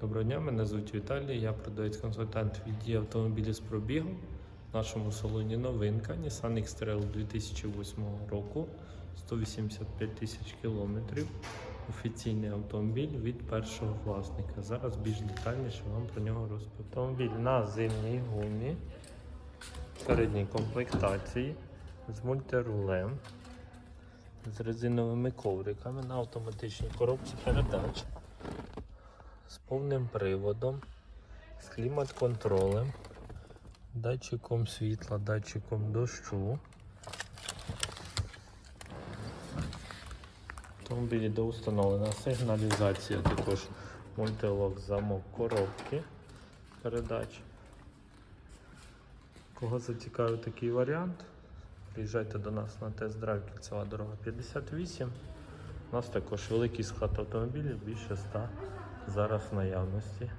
Доброго дня, мене звуть Віталій, я продавець-консультант відділу автомобілів з пробігом. В нашому салоні новинка Nissan X-Trail 2008 року, 185 тисяч кілометрів. Офіційний автомобіль від першого власника. Зараз більш детальніше вам про нього розповім. Автомобіль на зимній гумі, передній комплектації з мультирулем, з резиновими ковриками на автоматичній коробці передач повним приводом, з клімат-контролем, датчиком світла, датчиком дощу. Автомобілі доустановлена сигналізація, також мультилок, замок коробки передач. Кого зацікавив такий варіант, приїжджайте до нас на тест-драйв кільцева дорога 58. У нас також великий склад автомобілів, більше 100 зараз в наявності.